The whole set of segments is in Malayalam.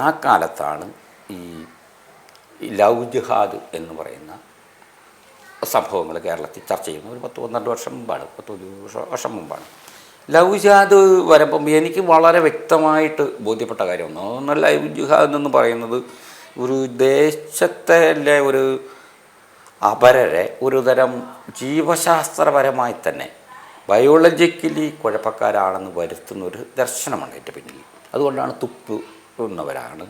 ആ കാലത്താണ് ഈ ലവ് ജിഹാദ് എന്ന് പറയുന്ന സംഭവങ്ങൾ കേരളത്തിൽ ചർച്ച ചെയ്യുന്നത്. ഒരു പത്ത് പന്ത്രണ്ട് വർഷം മുമ്പാണ് പത്ത് വർഷം മുമ്പാണ്. ലവ് ജിഹാദ് വരുമ്പം എനിക്ക് വളരെ വ്യക്തമായിട്ട് ബോധ്യപ്പെട്ട കാര്യമാണ് ഒന്ന് ലവ് ജിഹാദ് എന്ന് പറയുന്നത് ഒരു ദേശത്തെ അല്ലെ ഒരു അപരരെ ഒരു തരം ജീവശാസ്ത്രപരമായി തന്നെ ബയോളജിക്കലി കുഴപ്പക്കാരാണെന്ന് വരുത്തുന്ന ഒരു ദർശനമാണ് എന്റെ പിന്നിൽ. അതുകൊണ്ടാണ് തുപ്പ് എന്നവരാണ്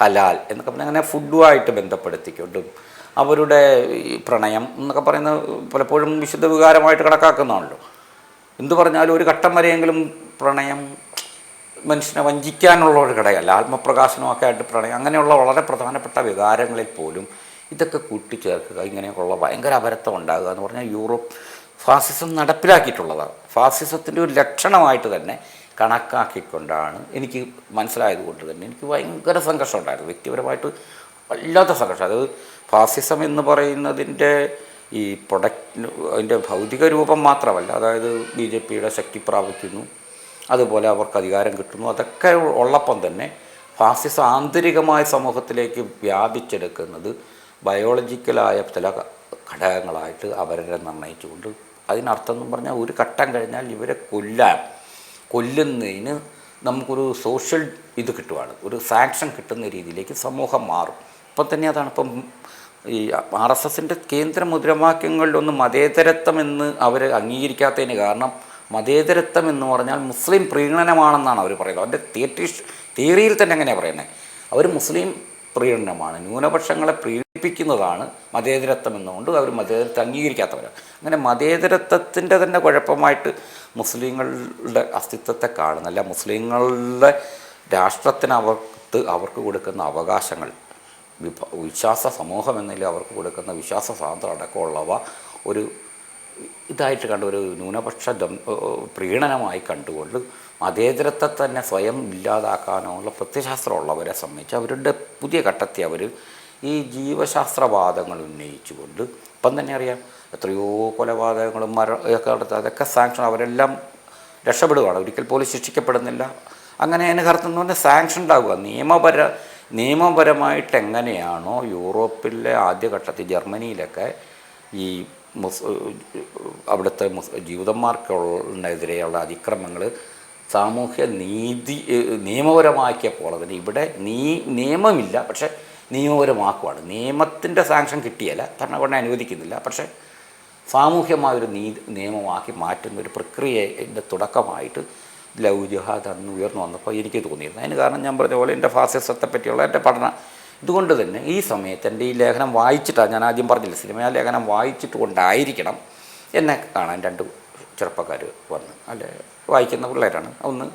ഹലാൽ എന്നൊക്കെ പറഞ്ഞാൽ അങ്ങനെ ഫുഡുമായിട്ട് ബന്ധപ്പെടുത്തിക്കൊണ്ടും അവരുടെ ഈ പ്രണയം എന്നൊക്കെ പറയുന്ന പലപ്പോഴും വിശുദ്ധ വികാരമായിട്ട് കണക്കാക്കുന്നതാണല്ലോ. എന്തു പറഞ്ഞാലും ഒരു ഘട്ടം വരെയെങ്കിലും പ്രണയം മനുഷ്യനെ വഞ്ചിക്കാനുള്ള ഒരു ഘടകമല്ല. ആത്മപ്രകാശനമൊക്കെ ആയിട്ട് പ്രണയം. അങ്ങനെയുള്ള വളരെ പ്രധാനപ്പെട്ട വികാരങ്ങളിൽ പോലും ഇതൊക്കെ കൂട്ടിച്ചേർക്കുക ഇങ്ങനെയൊക്കെയുള്ള ഭയങ്കര അപരത്വം ഉണ്ടാകുക എന്ന് പറഞ്ഞാൽ യൂറോപ്പ് ഫാസിസം നടപ്പിലാക്കിയിട്ടുള്ളതാണ്. ഫാസിസത്തിന്റെ ഒരു ലക്ഷണമായിട്ട് തന്നെ കണക്കാക്കിക്കൊണ്ടാണ് എനിക്ക് മനസ്സിലായത് കൊണ്ട് തന്നെ എനിക്ക് ഭയങ്കര സംഘർഷം ഉണ്ടായിരുന്നു. വ്യക്തിപരമായിട്ട് വല്ലാത്ത സംഘർഷം. അത് ഫാസിസം എന്ന് പറയുന്നതിന്റെ ഈ പ്രൊഡക്റ്റ് അതിന്റെ ഭൗതിക രൂപം മാത്രമല്ല അതായത് ബി ജെ പിയുടെ ശക്തി പ്രാപിക്കുന്നു അതുപോലെ അവർക്ക് അധികാരം കിട്ടുന്നു അതൊക്കെ ഉള്ളപ്പം തന്നെ ഫാസിസം ആന്തരികമായ സമൂഹത്തിലേക്ക് വ്യാപിച്ചെടുക്കുന്നത് ബയോളജിക്കലായ ചില ഘടകങ്ങളായിട്ട് അവരെ നിർണയിച്ചുകൊണ്ട് അതിനർത്ഥം എന്ന് പറഞ്ഞാൽ ഒരു ഘട്ടം കഴിഞ്ഞാൽ ഇവരെ കൊല്ലാൻ കൊല്ലുന്നതിന് നമുക്കൊരു സോഷ്യൽ ഇത് കിട്ടുവാണ്. ഒരു സാക്ഷൻ കിട്ടുന്ന രീതിയിലേക്ക് സമൂഹം മാറും. ഇപ്പം തന്നെ അതാണ്. ഇപ്പം ഈ ആർ എസ് എസിന്റെ കേന്ദ്ര മുദ്രാവാക്യങ്ങളിലൊന്നും മതേതരത്വം എന്ന് അവർ അംഗീകരിക്കാത്തതിന് കാരണം മതേതരത്വം എന്ന് പറഞ്ഞാൽ മുസ്ലിം പ്രീണനമാണെന്നാണ് അവർ പറയുന്നത്. അവരുടെ തിയറ്റീഷ് തിയറിയിൽ തന്നെ അങ്ങനെയാണ് പറയുന്നത്. അവർ മുസ്ലിം പ്രീണനമാണ്. ന്യൂനപക്ഷങ്ങളെ പ്രീണിപ്പിക്കുന്നതാണ് മതേതരത്വം എന്നുകൊണ്ട് അവർ മതേതരത്വം അംഗീകരിക്കാത്തവരാണ്. അങ്ങനെ മതേതരത്വത്തിന്റെ തന്നെ കുഴപ്പമായിട്ട് മുസ്ലിങ്ങളുടെ അസ്തിത്വത്തെ കാണുന്നല്ല മുസ്ലിങ്ങളുടെ രാഷ്ട്രത്തിനകത്ത് അവർക്ക് കൊടുക്കുന്ന അവകാശങ്ങൾ വിശ്വാസ സമൂഹം എന്നതിൽ അവർക്ക് കൊടുക്കുന്ന വിശ്വാസ സ്വാതന്ത്ര്യം അടക്കമുള്ളവ ഒരു ഇതായിട്ട് കണ്ട ഒരു ന്യൂനപക്ഷ പ്രീണനമായി കണ്ടുകൊണ്ട് മതേതരത്തെ തന്നെ സ്വയം ഇല്ലാതാക്കാനുള്ള പ്രത്യശാസ്ത്രമുള്ളവരെ സംബന്ധിച്ച് അവരുടെ പുതിയ ഘട്ടത്തെ അവർ ഈ ജീവശാസ്ത്രവാദങ്ങൾ ഉന്നയിച്ചുകൊണ്ട് ഇപ്പം തന്നെ അറിയാം എത്രയോ കൊലപാതകങ്ങളും മര ഒക്കെ നടത്തുക അതൊക്കെ സാങ്ഷൻ അവരെല്ലാം രക്ഷപ്പെടുകയാണ് ഒരിക്കൽ പോലും ശിക്ഷിക്കപ്പെടുന്നില്ല. അങ്ങനെ അതിന് കറുത്തെന്ന് പറഞ്ഞാൽ സാങ്ഷൻ ഉണ്ടാവുക. നിയമപര നിയമപരമായിട്ട് എങ്ങനെയാണോ യൂറോപ്പിലെ ആദ്യഘട്ടത്തിൽ ജർമ്മനിയിലൊക്കെ ഈ മുസ് അവിടുത്തെ മുസ് ജൂതന്മാർക്കെതിരെയുള്ള അതിക്രമങ്ങൾ സാമൂഹ്യ നീതി നിയമപരമാക്കിയപ്പോൾ അതിന് ഇവിടെ നീ നിയമമില്ല പക്ഷെ നിയമപരമാക്കുവാണ്. നിയമത്തിന്റെ സാങ്ഷൻ കിട്ടിയല്ല ഭരണഘടന അനുവദിക്കുന്നില്ല പക്ഷേ സാമൂഹ്യമായൊരു നീ നിയമമാക്കി മാറ്റുന്ന ഒരു പ്രക്രിയയുടെ തുടക്കമായിട്ട് ലവ് അന്ന് ഉയർന്നു വന്നപ്പോൾ എനിക്ക് തോന്നിയിരുന്നു. അതിന് കാരണം ഞാൻ പറഞ്ഞ പോലെ എന്റെ ഫാസിസത്തെ പറ്റിയുള്ള എന്റെ പഠനം ഇതുകൊണ്ട് തന്നെ ഈ സമയത്ത് എന്റെ ഈ ലേഖനം വായിച്ചിട്ടാണ് ഞാൻ ആദ്യം പറഞ്ഞില്ല സിനിമ ലേഖനം വായിച്ചിട്ട് കൊണ്ടായിരിക്കണം എന്നെ കാണാൻ രണ്ട് ചെറുപ്പക്കാർ വന്ന്. അല്ലെ വായിക്കുന്ന പിള്ളേരാണ്. ഒന്ന്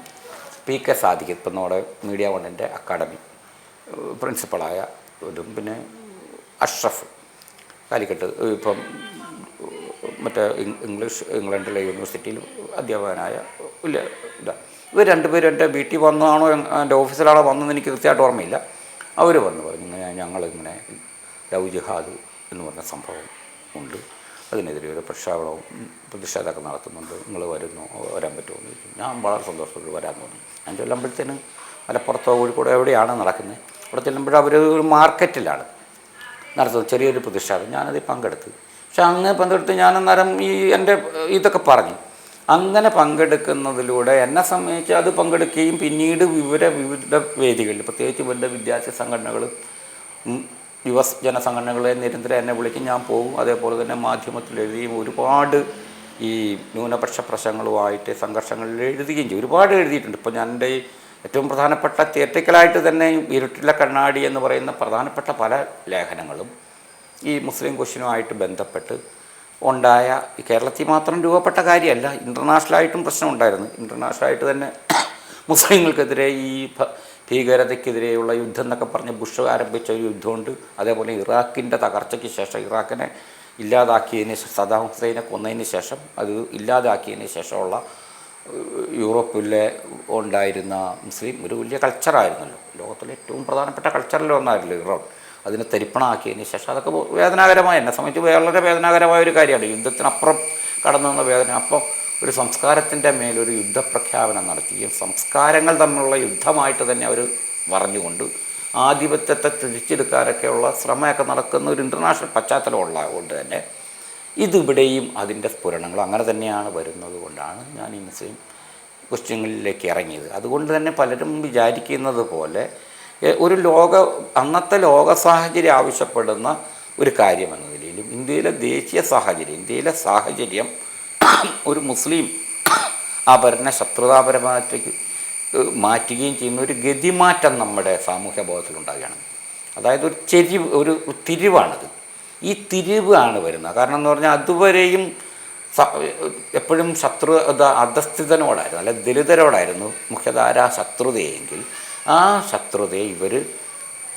പി കെ സാദിഖ് ഇപ്പം നമ്മുടെ മീഡിയ വണ്ണിന്റെ അക്കാഡമി പ്രിൻസിപ്പളായ ഇതും പിന്നെ അഷ്റഫ് കാലിക്കട്ട് ഇപ്പം മറ്റേ ഇംഗ്ലീഷ് ഇംഗ്ലണ്ടിലെ യൂണിവേഴ്സിറ്റിയിൽ അധ്യാപകനായ ഇല്ല ഇതാ. ഇവർ രണ്ടുപേരും എന്റെ വീട്ടിൽ വന്നതാണോ എന്റെ ഓഫീസിലാണോ വന്നതെന്ന് എനിക്ക് കൃത്യമായിട്ട് ഓർമ്മയില്ല. അവർ വന്ന് പറഞ്ഞു ഇങ്ങനെ ഞങ്ങളിങ്ങനെ ലവ് ജിഹാദ് എന്ന് പറഞ്ഞ സംഭവം ഉണ്ട്. അതിനെതിരെ ഒരു പ്രക്ഷാപനവും പ്രതിഷേധമൊക്കെ നടത്തുന്നുണ്ട്. നിങ്ങൾ വരുന്നു വരാൻ പറ്റുമോ എന്ന് ഞാൻ വളരെ സന്തോഷത്തോട് വരാൻ തോന്നി ഞാൻ ചെല്ലുമ്പോഴത്തേനും മലപ്പുറത്തോ കോഴിക്കോടോ എവിടെയാണ് നടക്കുന്നത്? അവിടെ ചെല്ലുമ്പോൾ അവർ ഒരു മാർക്കറ്റിലാണ് നടത്തുന്നത്. ചെറിയൊരു പ്രതിഷേധം. ഞാനതിൽ പങ്കെടുത്ത്. പക്ഷെ അങ്ങ് പങ്കെടുത്ത് ഞാൻ അന്നേരം ഈ എന്റെ ഇതൊക്കെ പറഞ്ഞു. അങ്ങനെ പങ്കെടുക്കുന്നതിലൂടെ എന്നെ സംബന്ധിച്ച് അത് പങ്കെടുക്കുകയും പിന്നീട് വിവര വിവിധ വേദികളിൽ പ്രത്യേകിച്ച് ഇവരുടെ വിദ്യാർത്ഥി സംഘടനകൾ യുവജന സംഘടനകളെ നിരന്തരം എന്നെ വിളിക്കും ഞാൻ പോകും. അതേപോലെ തന്നെ മാധ്യമത്തിൽ എഴുതിയും ഒരുപാട് ഈ ന്യൂനപക്ഷ പ്രശ്നങ്ങളുമായിട്ട് സംഘർഷങ്ങളിൽ എഴുതുകയും ചെയ്യും. ഒരുപാട് എഴുതിയിട്ടുണ്ട്. ഇപ്പോൾ ഞാൻ എന്റെ ഏറ്റവും പ്രധാനപ്പെട്ട തിയറ്റിക്കലായിട്ട് തന്നെ ഇരുട്ടിലെ കണ്ണാടി എന്ന് പറയുന്ന പ്രധാനപ്പെട്ട പല ലേഖനങ്ങളും ഈ മുസ്ലിം ക്വസ്റ്റിനുമായിട്ട് ബന്ധപ്പെട്ട് ഉണ്ടായ കേരളത്തിൽ മാത്രം രൂപപ്പെട്ട കാര്യമല്ല ഇന്റർനാഷണലായിട്ടും പ്രശ്നം ഉണ്ടായിരുന്നു ഇന്റർനാഷണലായിട്ട് തന്നെ മുസ്ലിങ്ങൾക്കെതിരെ ഈ ഭീകരതയ്ക്കെതിരെയുള്ള യുദ്ധം എന്നൊക്കെ പറഞ്ഞ് ബുഷ് ആരംഭിച്ച ഒരു യുദ്ധമുണ്ട്. അതേപോലെ ഇറാഖിന്റെ തകർച്ചയ്ക്ക് ശേഷം ഇറാഖിനെ ഇല്ലാതാക്കിയതിന് സദാം ഹുസൈനെ കൊന്നതിന് ശേഷം അത് ഇല്ലാതാക്കിയതിന് ശേഷമുള്ള യൂറോപ്പിലെ ഉണ്ടായിരുന്ന മുസ്ലിം ഒരു വലിയ കൾച്ചറായിരുന്നല്ലോ ലോകത്തിലെ ഏറ്റവും പ്രധാനപ്പെട്ട കൾച്ചറിൽ ഒന്നായിരുന്നല്ലോ ഇറാൻ. അതിനെ തരിപ്പണമാക്കിയതിന് ശേഷം അതൊക്കെ വേദനാകരമായ എന്നെ സംബന്ധിച്ച് വളരെ വേദനാകരമായ ഒരു കാര്യമാണ്. യുദ്ധത്തിനപ്പുറം കടന്നു വന്ന വേദന അപ്പോൾ ഒരു സംസ്കാരത്തിന്റെ മേലൊരു യുദ്ധപ്രഖ്യാപനം നടത്തി. സംസ്കാരങ്ങൾ തമ്മിലുള്ള യുദ്ധമായിട്ട് തന്നെ അവർ പറഞ്ഞുകൊണ്ട് ആധിപത്യത്തെ തിരിച്ചെടുക്കാനൊക്കെയുള്ള ശ്രമമൊക്കെ നടക്കുന്ന ഒരു ഇന്റർനാഷണൽ പശ്ചാത്തലം ഉള്ളതുകൊണ്ട് തന്നെ ഇതിവിടെയും അതിന്റെ സ്ഫുരണങ്ങൾ അങ്ങനെ തന്നെയാണ് വരുന്നത് കൊണ്ടാണ് ഞാൻ ഈ മുസ്ലിം ക്വസ്റ്റ്യങ്ങളിലേക്ക് ഇറങ്ങിയത്. അതുകൊണ്ട് തന്നെ പലരും വിചാരിക്കുന്നത് പോലെ ഒരു ലോക അന്നത്തെ ലോക സാഹചര്യം ആവശ്യപ്പെടുന്ന ഒരു കാര്യം എന്ന നിലയിലും ഇന്ത്യയിലെ ദേശീയ സാഹചര്യം ഇന്ത്യയിലെ സാഹചര്യം ഒരു മുസ്ലിം ആഭരണ ശത്രുതാപരമായിട്ടേക്ക് ഏഹ്, മാറ്റുകയും ചെയ്യുന്ന ഒരു ഗതിമാറ്റം നമ്മുടെ സാമൂഹ്യ ബോധത്തിലുണ്ടാകുകയാണ് അതായത് ഒരു ചെരിവ് ഒരു തിരിവാണത്. ഈ തിരിവാണ് വരുന്നത്. കാരണം എന്ന് പറഞ്ഞാൽ അതുവരെയും എപ്പോഴും ശത്രു അധസ്ഥിതനോടായിരുന്നു അല്ലെ ദലിതരോടായിരുന്നു മുഖ്യധാര ശത്രുതയെങ്കിൽ ആ ശത്രുതയെ ഇവർ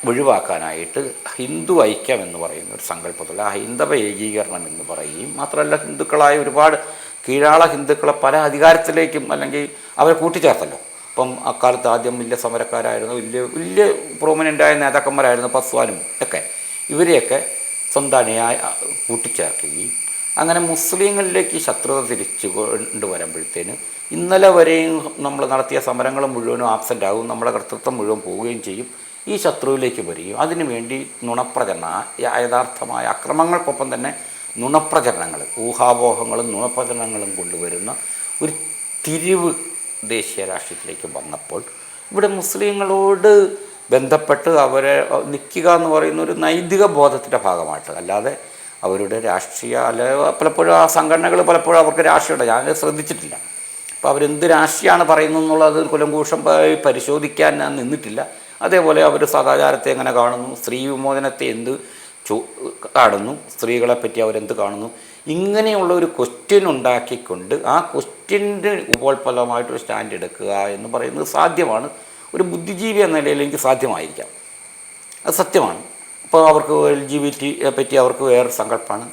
ഒഴിവാക്കാനായിട്ട് ഹിന്ദു ഐക്യം എന്ന് പറയുന്ന ഒരു സങ്കല്പത്തിൽ ആ ഹൈന്ദവ ഏകീകരണം എന്ന് പറയുകയും മാത്രമല്ല ഹിന്ദുക്കളായ ഒരുപാട് കീഴാള ഹിന്ദുക്കളെ പല അധികാരത്തിലേക്കും അല്ലെങ്കിൽ അവരെ കൂട്ടിച്ചേർത്തല്ലോ. അപ്പം അക്കാലത്ത് ആദ്യം വലിയ സമരക്കാരായിരുന്നു വലിയ വലിയ പ്രോമിനന്റായ നേതാക്കന്മാരായിരുന്നു പസ്വാനും ഒക്കെ. ഇവരെയൊക്കെ സ്വന്തം അണിയായ കൂട്ടിച്ചേർക്കുകയും അങ്ങനെ മുസ്ലിങ്ങളിലേക്ക് ശത്രുത തിരിച്ചു കൊണ്ടുവരുമ്പോഴത്തേന് ഇന്നലെ വരെയും നമ്മൾ നടത്തിയ സമരങ്ങൾ മുഴുവനും ആബ്സെന്റ് ആകും. നമ്മുടെ കർത്തൃത്വം മുഴുവൻ പോവുകയും ചെയ്യും. ഈ ശത്രുവിലേക്ക് വരികയും അതിനുവേണ്ടി നുണപ്രചരണ യഥാർത്ഥമായ അക്രമങ്ങൾക്കൊപ്പം തന്നെ നുണപ്രചരണങ്ങൾ ഊഹാപോഹങ്ങളും നുണപ്രചരണങ്ങളും കൊണ്ടുവരുന്ന ഒരു തിരിവ് ദേശീയ രാഷ്ട്രീയത്തിലേക്ക് വന്നപ്പോൾ ഇവിടെ മുസ്ലിങ്ങളോട് ബന്ധപ്പെട്ട് അവരെ നിൽക്കുക എന്ന് പറയുന്ന ഒരു നൈതിക ബോധത്തിന്റെ ഭാഗമായിട്ട് അല്ലാതെ അവരുടെ രാഷ്ട്രീയ അല്ലെ പലപ്പോഴും ആ സംഘടനകൾ പലപ്പോഴും അവർക്ക് രാഷ്ട്രീയമുണ്ട്. ഞാൻ ശ്രദ്ധിച്ചിട്ടില്ല. അപ്പോൾ അവരെന്ത് രാഷ്ട്രീയമാണ് പറയുന്നത് എന്നുള്ളത് കുലംകൂഷം പരിശോധിക്കാൻ ഞാൻ നിന്നിട്ടില്ല. അതേപോലെ അവർ സദാചാരത്തെ എങ്ങനെ കാണുന്നു സ്ത്രീ വിമോചനത്തെ എന്ത് ചോ കാണുന്നു സ്ത്രീകളെ പറ്റി അവരെന്ത് കാണുന്നു. ഇങ്ങനെയുള്ള ഒരു ക്വസ്റ്റ്യൻ ഉണ്ടാക്കിക്കൊണ്ട് ആ ക്വസ്റ്റ്യന്റെ ഉപോത്ഫലമായിട്ടൊരു സ്റ്റാൻഡ് എടുക്കുക എന്ന് പറയുന്നത് സാധ്യമാണ്. ഒരു ബുദ്ധിജീവി എന്ന നിലയിൽ എനിക്ക് സാധ്യമായിരിക്കാം. അത് സത്യമാണ്. അപ്പോൾ അവർക്ക് എൽ ജി ബി ടി പറ്റി അവർക്ക് വേറൊരു സങ്കല്പമാണ്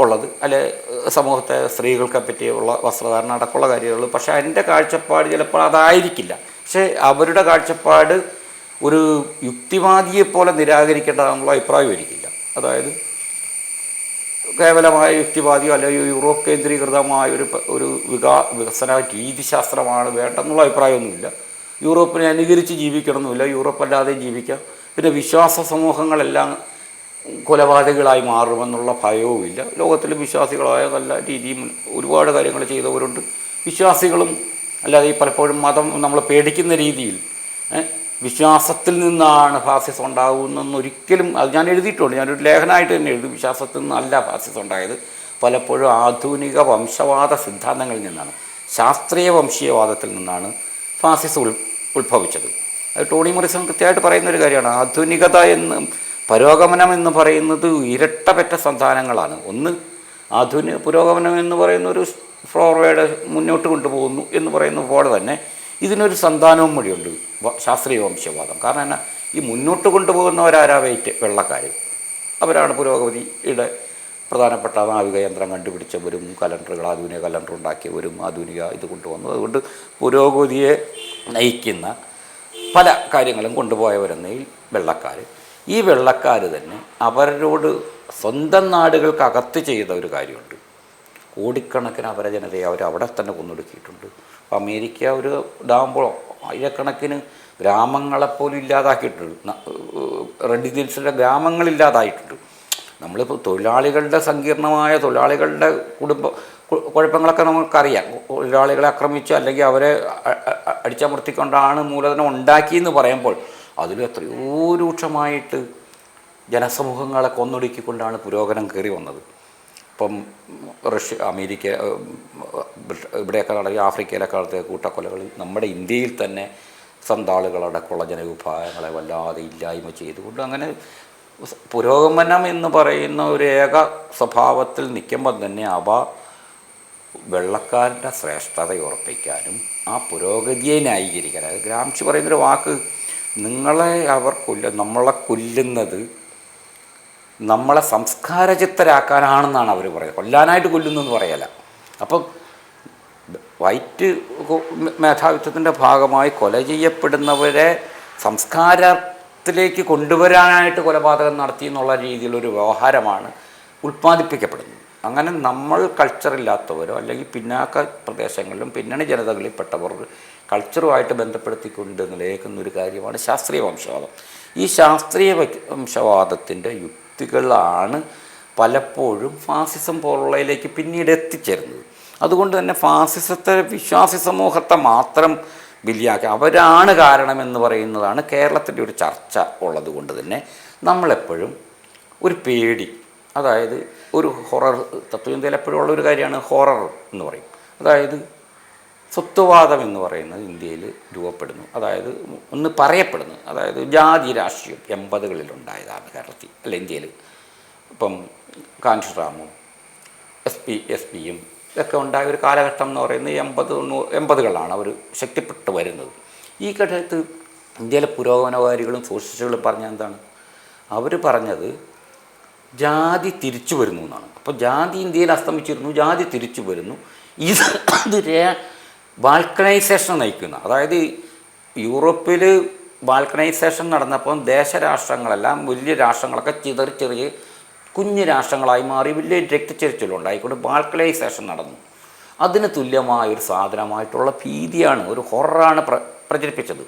ഉള്ളത്. അല്ലെ സമൂഹത്തെ സ്ത്രീകൾക്ക് പറ്റിയുള്ള വസ്ത്രധാരണ അടക്കമുള്ള കാര്യങ്ങൾ. പക്ഷേ എന്റെ കാഴ്ചപ്പാട് ചിലപ്പോൾ അതായിരിക്കില്ല. പക്ഷേ അവരുടെ കാഴ്ചപ്പാട് ഒരു യുക്തിവാദിയെ പോലെ നിരാകരിക്കേണ്ടതാണെന്നുള്ള അഭിപ്രായം അതായത് കേവലമായ യുക്തിവാദിയോ അല്ലെങ്കിൽ യൂറോപ്പ് കേന്ദ്രീകൃതമായ ഒരു ഒരു വികാ വികസന രീതിശാസ്ത്രമാണ് വേണ്ടെന്നുള്ള അഭിപ്രായമൊന്നുമില്ല. യൂറോപ്പിനെ അനുകരിച്ച് ജീവിക്കണമെന്നില്ല. യൂറോപ്പ് അല്ലാതെ ജീവിക്കാം. പിന്നെ വിശ്വാസ സമൂഹങ്ങളെല്ലാം കൊലപാതകളായി മാറുമെന്നുള്ള ഭയവുമില്ല. ലോകത്തിൽ വിശ്വാസികളായ നല്ല രീതിയും ഒരുപാട് കാര്യങ്ങൾ ചെയ്തവരുണ്ട്. വിശ്വാസികളും അല്ലാതെ ഈ പലപ്പോഴും മതം നമ്മൾ പേടിക്കുന്ന രീതിയിൽ വിശ്വാസത്തിൽ നിന്നാണ് ഫാസിസം ഉണ്ടാകുന്നതെന്ന് ഒരിക്കലും അത് ഞാൻ എഴുതിയിട്ടുണ്ട്. ഞാനൊരു ലേഖനമായിട്ട് തന്നെ എഴുതി. വിശ്വാസത്തിൽ നിന്നല്ല ഫാസിസം ഉണ്ടായത്. പലപ്പോഴും ആധുനിക വംശവാദ സിദ്ധാന്തങ്ങളിൽ നിന്നാണ്. ശാസ്ത്രീയ വംശീയവാദത്തിൽ നിന്നാണ് ഫാസിസം ഉൾ ഉത്ഭവിച്ചത്. അത് ടോണി മൊറിസൺ കൃത്യമായിട്ട് പറയുന്നൊരു കാര്യമാണ്. ആധുനികത എന്ന് പുരോഗമനം എന്ന് പറയുന്നത് ഇരട്ടപ്പെട്ട സന്താനങ്ങളാണ്. ഒന്ന് ആധുനിക പുരോഗമനം എന്ന് പറയുന്ന ഒരു ഫോർവേഡ് മുന്നോട്ട് കൊണ്ടുപോകുന്നു എന്ന് പറയുന്ന പോലെ തന്നെ ഇതിനൊരു സന്താനവും വഴിയുണ്ട് ശാസ്ത്രീയ വംശവാദം. കാരണം എന്നാ ഈ മുന്നോട്ട് കൊണ്ടുപോകുന്നവരാരാ വെയിറ്റ് വെള്ളക്കാർ അവരാണ് പുരോഗതിയുടെ പ്രധാനപ്പെട്ട നാവിക യന്ത്രം കണ്ടുപിടിച്ചവരും കലണ്ടറുകൾ ആധുനിക കലണ്ടർ ഉണ്ടാക്കിയവരും ആധുനിക ഇത് കൊണ്ടുവന്നു അതുകൊണ്ട് പുരോഗതിയെ നയിക്കുന്ന പല കാര്യങ്ങളും കൊണ്ടുപോയവരെന്നതിൽ വെള്ളക്കാർ ഈ വെള്ളക്കാർ തന്നെ അവരോട് സ്വന്തം നാടുകൾക്കകത്ത് ചെയ്ത ഒരു കാര്യമുണ്ട്. കോടിക്കണക്കിന് അവരെ ജനതയെ അവർ അവിടെ തന്നെ കൊന്നൊടുക്കിയിട്ടുണ്ട്. അപ്പോൾ അമേരിക്ക ഒരു ഇതാകുമ്പോൾ ആയിരക്കണക്കിന് ഗ്രാമങ്ങളെപ്പോലും ഇല്ലാതാക്കിയിട്ടുണ്ട്. റെഡ് ഹിൽസിലെ ഗ്രാമങ്ങളില്ലാതായിട്ടുണ്ട്. നമ്മളിപ്പോൾ തൊഴിലാളികളുടെ സങ്കീർണമായ തൊഴിലാളികളുടെ കുടുംബ കുഴപ്പങ്ങളൊക്കെ നമുക്കറിയാം. തൊഴിലാളികളെ ആക്രമിച്ചു അല്ലെങ്കിൽ അവരെ അടിച്ചമർത്തിക്കൊണ്ടാണ് മൂലധനം ഉണ്ടാക്കിയെന്ന് പറയുമ്പോൾ അതിൽ എത്രയോ രൂക്ഷമായിട്ട് ജനസമൂഹങ്ങളെ കൊന്നൊടുക്കിക്കൊണ്ടാണ് പുരോഗമനം കയറി വന്നത്. ഇപ്പം റഷ്യ അമേരിക്ക ഇവിടെയൊക്കെ നടക്കുക ആഫ്രിക്കയിലൊക്കെ നടത്തിയ കൂട്ടക്കൊലകൾ നമ്മുടെ ഇന്ത്യയിൽ തന്നെ സന്താളുകളടക്കമുള്ള ജനവിഭാഗങ്ങളെ വല്ലാതെ ഇല്ലായ്മ ചെയ്തുകൊണ്ട് അങ്ങനെ പുരോഗമനം എന്ന് പറയുന്ന ഒരു ഏക സ്വഭാവത്തിൽ നിൽക്കുമ്പം തന്നെ അവ വെള്ളക്കാരന്റെ ശ്രേഷ്ഠത ഉറപ്പിക്കാനും ആ പുരോഗതിയെ ന്യായീകരിക്കാനും. അത് ഗ്രാംഷി പറയുന്നൊരു വാക്ക് നിങ്ങളെ അവർ കൊല്ല നമ്മളെ കൊല്ലുന്നത് നമ്മളെ സംസ്കാരചിത്തരാക്കാനാണെന്നാണ് അവർ പറയുന്നത് കൊല്ലാനായിട്ട് കൊല്ലുന്നു എന്ന് പറയല അപ്പം വൈറ്റ് മേധാവിത്വത്തിന്റെ ഭാഗമായി കൊല ചെയ്യപ്പെടുന്നവരെ സംസ്കാരത്തിലേക്ക് കൊണ്ടുവരാനായിട്ട് കൊലപാതകം നടത്തി എന്നുള്ള രീതിയിലൊരു വ്യവഹാരമാണ് ഉൽപ്പാദിപ്പിക്കപ്പെടുന്നത്. അങ്ങനെ നമ്മൾ കൾച്ചറില്ലാത്തവരോ അല്ലെങ്കിൽ പിന്നാക്ക പ്രദേശങ്ങളിലും പിന്നണി ജനതകളിൽപ്പെട്ടവർ കൾച്ചറുമായിട്ട് ബന്ധപ്പെടുത്തിക്കൊണ്ട് നിലനിൽക്കുന്ന ഒരു കാര്യമാണ് ശാസ്ത്രീയ വംശവാദം. ഈ ശാസ്ത്രീയ വംശവാദത്തിന്റെ യുക്തികളാണ് പലപ്പോഴും ഫാസിസം പോലുള്ളതിലേക്ക് പിന്നീട് എത്തിച്ചേരുന്നത്. അതുകൊണ്ട് തന്നെ ഫാസിസത്തെ വിശ്വാസി സമൂഹത്തെ മാത്രം ബലിയാക്കി അവരാണ് കാരണമെന്ന് പറയുന്നതാണ് കേരളത്തിന്റെ ഒരു ചർച്ച ഉള്ളത് കൊണ്ട് തന്നെ നമ്മളെപ്പോഴും ഒരു പേടി അതായത് ഒരു ഹൊറർ തത്വചിന്തയിൽ എപ്പോഴും ഉള്ള ഒരു കാര്യമാണ് ഹൊറർ എന്ന് പറയും. അതായത് സ്വത്വവാദം എന്ന് പറയുന്നത് ഇന്ത്യയിൽ രൂപപ്പെടുന്നു. അതായത് ഒന്ന് പറയപ്പെടുന്നു. അതായത് ജാതി രാഷ്ട്രീയം എൺപതുകളിലുണ്ടായതാണ് കേരളത്തിൽ അല്ല ഇന്ത്യയിൽ. ഇപ്പം കാഞ്ചിറാമും എസ് പി എസ് പിയും ഇതൊക്കെ ഉണ്ടായ ഒരു കാലഘട്ടം എന്ന് പറയുന്നത് എൺപത് എൺപതുകളാണ് അവർ ശക്തിപ്പെട്ട് വരുന്നത്. ഈ ഘട്ടത്തിൽ ഇന്ത്യയിലെ പുരോഗമനകാരികളും സോഷ്യലിസ്റ്റുകളും പറഞ്ഞ എന്താണ്? അവർ പറഞ്ഞത് ജാതി തിരിച്ചു വരുന്നു എന്നാണ്. അപ്പോൾ ജാതി ഇന്ത്യയിൽ അസ്തമിച്ചിരുന്നു ജാതി തിരിച്ചു വരുന്നു. ഇത് ബാൽക്കണൈസേഷൻ നയിക്കുന്ന അതായത് യൂറോപ്പിൽ ബാൽക്കണൈസേഷൻ നടന്നപ്പോൾ ദേശരാഷ്ട്രങ്ങളെല്ലാം വലിയ രാഷ്ട്രങ്ങളൊക്കെ ചിതറി ചെറിയ കുഞ്ഞു രാഷ്ട്രങ്ങളായി മാറി വലിയ രക്തച്ചെരിച്ചിലുണ്ടായിക്കൊണ്ട് ബാൽക്കണൈസേഷൻ നടന്നു. അതിന് തുല്യമായ ഒരു സാധനമായിട്ടുള്ള ഭീതിയാണ് ഒരു ഹൊറാണ് പ്ര പ്രചരിപ്പിച്ചത്.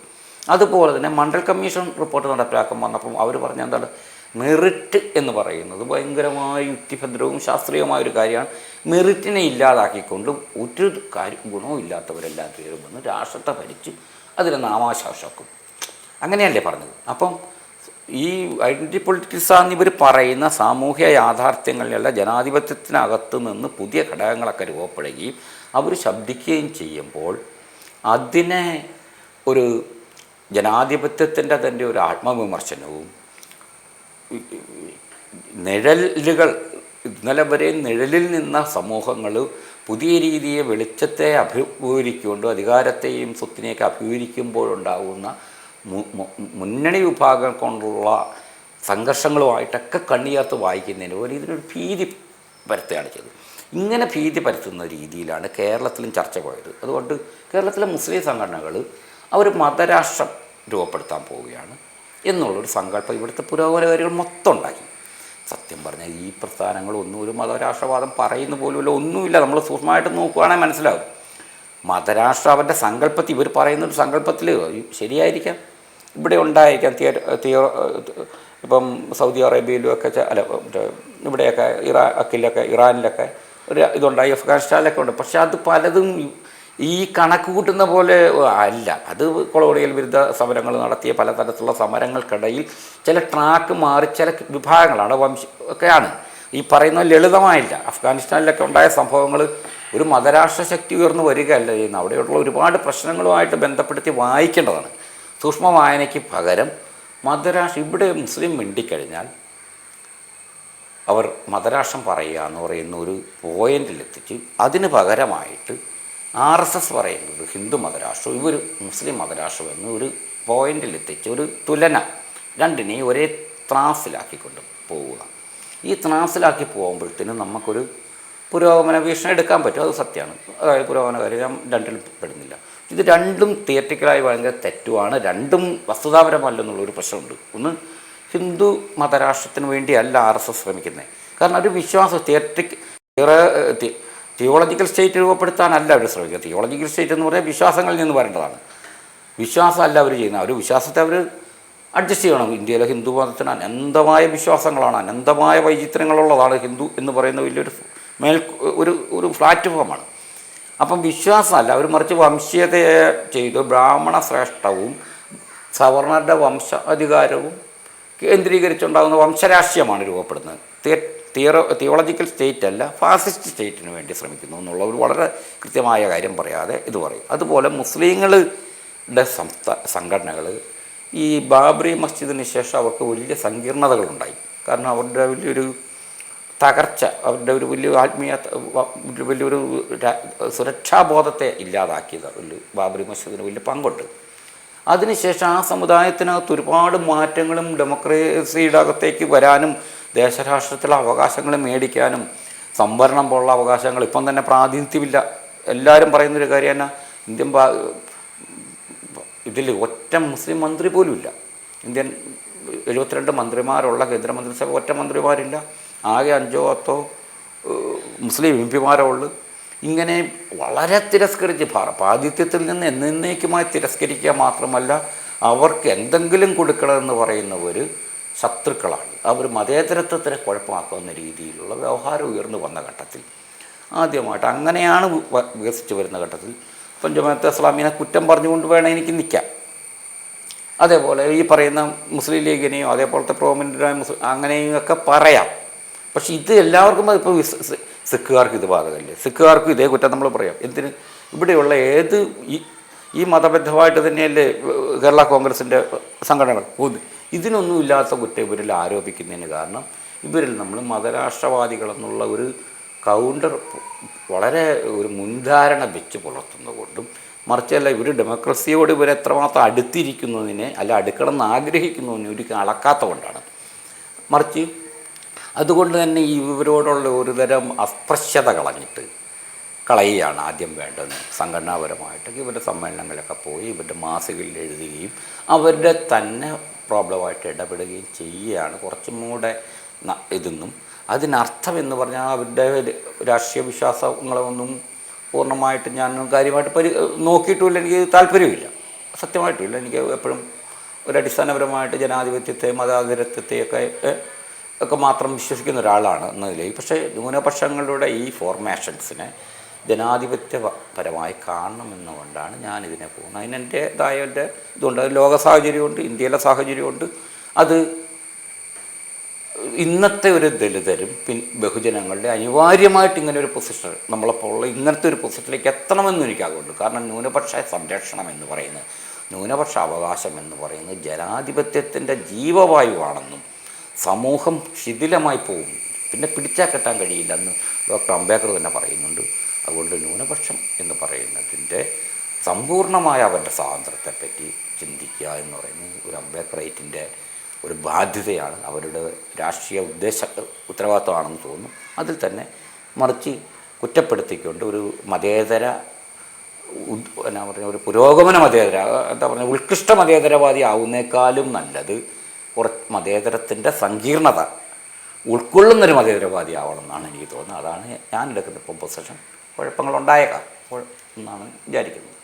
അതുപോലെ തന്നെ മണ്ഡൽ കമ്മീഷൻ റിപ്പോർട്ട് നടപ്പിലാക്കാൻ വന്നപ്പം അവർ പറഞ്ഞ എന്താണ് മെറിറ്റ് എന്ന് പറയുന്നത് ഭയങ്കരമായ യുക്തിഭദ്രവും ശാസ്ത്രീയമായ ഒരു കാര്യമാണ്. മെറിറ്റിനെ ഇല്ലാതാക്കിക്കൊണ്ട് ഒരു കാര്യം ഗുണവും ഇല്ലാത്തവരെല്ലാം തീരുമെന്ന് രാഷ്ട്രത്തെ ഭരിച്ച് അതിനെ നാമാശാസാക്കും അങ്ങനെയല്ലേ പറഞ്ഞത്? അപ്പം ഈ ഐഡന്റി പൊളിറ്റിക്സ് എന്ന് ഇവർ പറയുന്ന സാമൂഹ്യ യാഥാർത്ഥ്യങ്ങളിലുള്ള ജനാധിപത്യത്തിനകത്ത് നിന്ന് പുതിയ ഘടകങ്ങളൊക്കെ രൂപപ്പെടുകയും അവർ ശബ്ദിക്കുകയും ചെയ്യുമ്പോൾ അതിനെ ഒരു ജനാധിപത്യത്തിന്റെ തന്നെ ഒരു ആത്മവിമർശനവും നിഴലുകൾ ഇന്നലെ വരെ നിഴലിൽ നിന്ന സമൂഹങ്ങൾ പുതിയ രീതിയെ വെളിച്ചത്തെ അഭിമുഖീകരിച്ചുകൊണ്ട് അധികാരത്തെയും സ്വത്തിനെയൊക്കെ അഭിമുഖീകരിക്കുമ്പോഴുണ്ടാകുന്ന മുന്നണി വിഭാഗം കൊണ്ടുള്ള സംഘർഷങ്ങളുമായിട്ടൊക്കെ കണ്ണിയാർത്ത് വായിക്കുന്നതിന് പോലെ ഇതിനൊരു ഭീതി പരത്തുകയാണ് ചെയ്തത്. ഇങ്ങനെ ഭീതി പരത്തുന്ന രീതിയിലാണ് കേരളത്തിലും ചർച്ച പോയത്. അതുകൊണ്ട് കേരളത്തിലെ മുസ്ലിം സംഘടനകൾ അവർ മതരാഷ്ട്രം രൂപപ്പെടുത്താൻ പോവുകയാണ്. എന്നുള്ളൊരു സങ്കല്പം ഇവിടുത്തെ പുരോഗമനകാരികൾ മൊത്തം ഉണ്ടാക്കി. സത്യം പറഞ്ഞാൽ ഈ പ്രസ്ഥാനങ്ങളൊന്നും ഒരു മതരാഷ്ട്രവാദം പറയുന്ന പോലുമില്ല ഒന്നുമില്ല. നമ്മൾ സൂക്ഷ്മമായിട്ട് നോക്കുകയാണെങ്കിൽ മനസ്സിലാവും. മതരാഷ്ട്ര അവരുടെ സങ്കല്പത്തിൽ ഇവർ പറയുന്ന ഒരു സങ്കല്പത്തിൽ ശരിയായിരിക്കാം. ഇവിടെ ഉണ്ടായിരിക്കാം തിയ തിയോ ഇപ്പം സൗദി അറേബ്യയിലും ഒക്കെ അല്ല ഇവിടെയൊക്കെ ഇറാ അക്കിലൊക്കെ ഇറാനിലൊക്കെ ഒരു ഇതുണ്ടായി അഫ്ഗാനിസ്ഥാനിലൊക്കെ ഉണ്ട്. പക്ഷേ അത് പലതും ഈ കണക്ക് കൂട്ടുന്ന പോലെ അല്ല. അത് കൊളോണിയൽ വിരുദ്ധ സമരങ്ങൾ നടത്തിയ പലതരത്തിലുള്ള സമരങ്ങൾക്കിടയിൽ ചില ട്രാക്ക് മാറി ചില വിഭാഗങ്ങളാണ് വംശ ഒക്കെയാണ്. ഈ പറയുന്ന ലളിതമായില്ല. അഫ്ഗാനിസ്ഥാനിലൊക്കെ ഉണ്ടായ സംഭവങ്ങൾ ഒരു മതരാഷ്ട്ര ശക്തി ഉയർന്നു വരികയല്ല ചെയ്യുന്നത്. അവിടെയുള്ള ഒരുപാട് പ്രശ്നങ്ങളുമായിട്ട് ബന്ധപ്പെടുത്തി വായിക്കേണ്ടതാണ്. സൂക്ഷ്മ വായനയ്ക്ക് പകരം മതരാഷ്ട്ര ഇവിടെ മുസ്ലിം മിണ്ടിക്കഴിഞ്ഞാൽ അവർ മതരാഷ്ട്രം പറയുക എന്ന് പറയുന്ന ഒരു പോയിന്റിലെത്തിച്ച് അതിന് പകരമായിട്ട് ആർ എസ് എസ് പറയുന്നത് ഹിന്ദു മതരാഷ്ട്രം ഇവർ മുസ്ലിം മതരാഷ്ട്രം എന്ന് ഒരു പോയിന്റിലെത്തിച്ച് ഒരു തുലന രണ്ടിനെയും ഒരേ ത്രാസിലാക്കിക്കൊണ്ട് പോവുക. ഈ ത്രാസിലാക്കി പോകുമ്പോഴത്തേനും നമുക്കൊരു പുരോഗമന വീക്ഷണം എടുക്കാൻ പറ്റും. അത് സത്യമാണ്. അതായത് പുരോഗമനകാരി ഞാൻ രണ്ടിലും പെടുന്നില്ല. ഇത് രണ്ടും തിയറ്റിക്കലായി ഭയങ്കര തെറ്റുമാണ് രണ്ടും വസ്തുതാപരമല്ലെന്നുള്ളൊരു പ്രശ്നമുണ്ട്. ഒന്ന് ഹിന്ദു മതരാഷ്ട്രത്തിന് വേണ്ടിയല്ല ആർ എസ് എസ് ശ്രമിക്കുന്നത്. കാരണം ഒരു വിശ്വാസം തിയറ്റിക് തിയോളജിക്കൽ സ്റ്റേറ്റ് രൂപപ്പെടുത്താനല്ല അവർ ശ്രമിക്കുന്നത് തിയോളജിക്കൽ സ്റ്റേറ്റ് എന്ന് പറഞ്ഞാൽ വിശ്വാസങ്ങളിൽ നിന്ന് വരേണ്ടതാണ്. വിശ്വാസമല്ല അവർ ചെയ്യുന്നത്. അവർ വിശ്വാസത്തെ അവർ അഡ്ജസ്റ്റ് ചെയ്യണം. ഇന്ത്യയിലെ ഹിന്ദു മതത്തിന് അനന്തമായ വിശ്വാസങ്ങളാണ്. അനന്തമായ വൈചിത്രങ്ങളുള്ളതാണ് ഹിന്ദു എന്ന് പറയുന്ന വലിയൊരു മേൽ ഒരു ഒരു പ്ലാറ്റ്ഫോമാണ് അപ്പം വിശ്വാസമല്ല. അവർ മറിച്ച് വംശീയതയെ ചെയ്ത് ബ്രാഹ്മണ ശ്രേഷ്ഠവും സവർണരുടെ വംശ അധികാരവും കേന്ദ്രീകരിച്ചുണ്ടാകുന്ന വംശരാഷ്ട്രീയമാണ് രൂപപ്പെടുന്നത്. തിയറോ തിയോളജിക്കൽ സ്റ്റേറ്റ് അല്ല ഫാസിസ്റ്റ് സ്റ്റേറ്റിന് വേണ്ടി ശ്രമിക്കുന്നു എന്നുള്ള ഒരു വളരെ കൃത്യമായ കാര്യം പറയാതെ ഇത് പറയും. അതുപോലെ മുസ്ലിങ്ങളുടെ സംസ്ഥാ സംഘടനകൾ ഈ ബാബറി മസ്ജിദിന് ശേഷം അവർക്ക് വലിയ സങ്കീർണതകളുണ്ടായി. കാരണം അവരുടെ വലിയൊരു തകർച്ച അവരുടെ ഒരു വലിയ ആത്മീയ വലിയൊരു സുരക്ഷാബോധത്തെ ഇല്ലാതാക്കിയത് ഒരു ബാബറി മസ്ജിദിന് വലിയ പങ്കുണ്ട്. അതിനുശേഷം ആ സമുദായത്തിനകത്ത് ഒരുപാട് മാറ്റങ്ങളും ഡെമോക്രസിയുടെ അകത്തേക്ക് വരാനും ദേശരാഷ്ട്രത്തിലെ അവകാശങ്ങൾ മേടിക്കാനും സംവരണം പോലുള്ള അവകാശങ്ങൾ ഇപ്പം തന്നെ പ്രാതിനിധ്യമില്ല. എല്ലാവരും പറയുന്നൊരു കാര്യം തന്നെ ഇന്ത്യൻ ഇതിൽ ഒറ്റ മുസ്ലിം മന്ത്രി പോലും ഇല്ല. ഇന്ത്യൻ എഴുപത്തിരണ്ട് മന്ത്രിമാരുള്ള കേന്ദ്രമന്ത്രിസഭ ഒറ്റ മന്ത്രിമാരില്ല. ആകെ അഞ്ചോ പത്തോ മുസ്ലിം എം പിമാരോ ഉള്ളു. ഇങ്ങനെ വളരെ തിരസ്കരിച്ച് പ്രാതിഥ്യത്തിൽ നിന്ന് എന്നേക്കുമായി തിരസ്കരിക്കുക മാത്രമല്ല അവർക്ക് എന്തെങ്കിലും കൊടുക്കണമെന്ന് പറയുന്നവർ ശത്രുക്കളാണ്. അവർ മതേതരത്വത്തിനെ കുഴപ്പമാക്കുന്ന രീതിയിലുള്ള വ്യവഹാരം ഉയർന്നു വന്ന ഘട്ടത്തിൽ. ആദ്യമായിട്ട് അങ്ങനെയാണ് വികസിച്ചു വികസിച്ച് വരുന്ന ഘട്ടത്തിൽ ഇപ്പം ജമാഅത്ത് ഇസ്ലാമിനെ കുറ്റം പറഞ്ഞുകൊണ്ട് വേണം എനിക്ക് നിൽക്കാം അതേപോലെ ഈ പറയുന്ന മുസ്ലിം ലീഗിനെയും അതേപോലത്തെ പ്രോമിനന്റായ മുസ്ലിം അങ്ങനെയും ഒക്കെ പറയാം. പക്ഷേ ഇത് എല്ലാവർക്കും ഇപ്പോൾ സിഖുകാർക്ക് ഇത് ബാധകമല്ലേ സിഖുകാർക്കും ഇതേ കുറ്റം നമ്മൾ പറയാം. എന്തിന്? ഇവിടെയുള്ള ഏത് ഈ ഈ മതബദ്ധമായിട്ട് തന്നെയല്ലേ കേരള കോൺഗ്രസിന്റെ സംഘടനകൾ ഒന്ന് ഇതിനൊന്നും ഇല്ലാത്ത കുറ്റം ഇവരിൽ ആരോപിക്കുന്നതിന് കാരണം ഇവരിൽ നമ്മൾ മതരാഷ്ട്രവാദികളെന്നുള്ള ഒരു കൗണ്ടർ വളരെ ഒരു മുൻധാരണ വെച്ച് പുലർത്തുന്നതുകൊണ്ടും മറിച്ചല്ല ഇവർ ഡെമോക്രസിയോട് ഇവർ എത്രമാത്രം അടുത്തിരിക്കുന്നതിനെ അല്ല അടുക്കണം എന്ന് ആഗ്രഹിക്കുന്നതിനെ ഒരിക്കലും അളക്കാത്ത കൊണ്ടാണ് മറിച്ച് അതുകൊണ്ട് തന്നെ ഇവരോടുള്ള ഒരുതരം അസ്പൃശ്യത കളഞ്ഞിട്ട് കളയുകയാണ് ആദ്യം വേണ്ടത്. സംഘടനാപരമായിട്ട് ഇവരുടെ സമ്മേളനങ്ങളിലൊക്കെ പോയി ഇവരുടെ മാസികയിൽ എഴുതുകയും അവരുടെ തന്നെ പ്രോബ്ലമായിട്ട് ഇടപെടുകയും ചെയ്യുകയാണ് കുറച്ചും കൂടെ ഇതെന്നും. അതിനർത്ഥം എന്ന് പറഞ്ഞാൽ അവരുടെ രാഷ്ട്രീയ വിശ്വാസങ്ങളൊന്നും പൂർണമായിട്ട് ഞാൻ കാര്യമായിട്ട് പരി നോക്കിയിട്ടുമില്ല എനിക്ക് താല്പര്യമില്ല. സത്യമായിട്ടുമില്ല. എനിക്ക് എപ്പോഴും ഒരു അടിസ്ഥാനപരമായിട്ട് ജനാധിപത്യത്തെ മതാധിപത്യത്തെയൊക്കെ ഒക്കെ മാത്രം വിശ്വസിക്കുന്ന ഒരാളാണ് എന്ന നിലയിൽ. പക്ഷേ ന്യൂനപക്ഷങ്ങളുടെ ഈ ഫോർമേഷൻസിനെ ജനാധിപത്യപരമായി കാണണമെന്നുകൊണ്ടാണ് ഞാനിതിനെ പോകുന്നത്. അതിന് എന്റേതായ എന്റെ ഇതുണ്ട്. അത് ലോക സാഹചര്യമുണ്ട് ഇന്ത്യയിലെ സാഹചര്യമുണ്ട്. അത് ഇന്നത്തെ ഒരു ദലിതരും പിൻ ബഹുജനങ്ങളുടെ അനിവാര്യമായിട്ട് ഇങ്ങനെ ഒരു പൊസിഷൻ നമ്മളെപ്പോലുള്ള ഇങ്ങനത്തെ ഒരു പൊസിഷനിലേക്ക് എത്തണമെന്നും എനിക്കാകുന്നുണ്ട് കാരണം ന്യൂനപക്ഷ സംരക്ഷണം എന്ന് പറയുന്നത് ന്യൂനപക്ഷ അവകാശം എന്ന് പറയുന്നത് ജനാധിപത്യത്തിന്റെ ജീവവായുവാണെന്നും സമൂഹം ശിഥിലമായി പോകും. പിന്നെ പിടിച്ചാൽ കെട്ടാൻ കഴിയില്ലെന്ന് ഡോക്ടർ അംബേദ്കർ തന്നെ പറയുന്നുണ്ട്. അതുകൊണ്ട് ന്യൂനപക്ഷം എന്ന് പറയുന്നതിന്റെ സമ്പൂർണമായ അവരുടെ സ്വാതന്ത്ര്യത്തെപ്പറ്റി ചിന്തിക്കുക എന്ന് പറയുന്നത് ഒരു അംബേദ്കറേറ്റിന്റെ ഒരു ബാധ്യതയാണ്. അവരുടെ രാഷ്ട്രീയ ഉദ്ദേശ ഉത്തരവാദിത്വമാണെന്ന് തോന്നുന്നു. അതിൽ തന്നെ മറിച്ച് കുറ്റപ്പെടുത്തിക്കൊണ്ട് ഒരു മതേതര എന്നാ പറയുക ഒരു പുരോഗമന മതേതര എന്താ പറയുക ഉത്കൃഷ്ട മതേതരവാദി ആവുന്നേക്കാളും നല്ലത് കുറച്ച് മതേതരത്തിന്റെ സങ്കീർണത ഉൾക്കൊള്ളുന്നൊരു മതേതരവാദി ആവണം എന്നാണ് എനിക്ക് തോന്നുന്നത്. അതാണ് ഞാൻ എടുക്കുന്ന ഇപ്പം കുഴപ്പങ്ങളുണ്ടായേക്കാം. കുഴ- എന്നാണ് വിചാരിക്കുന്നത്.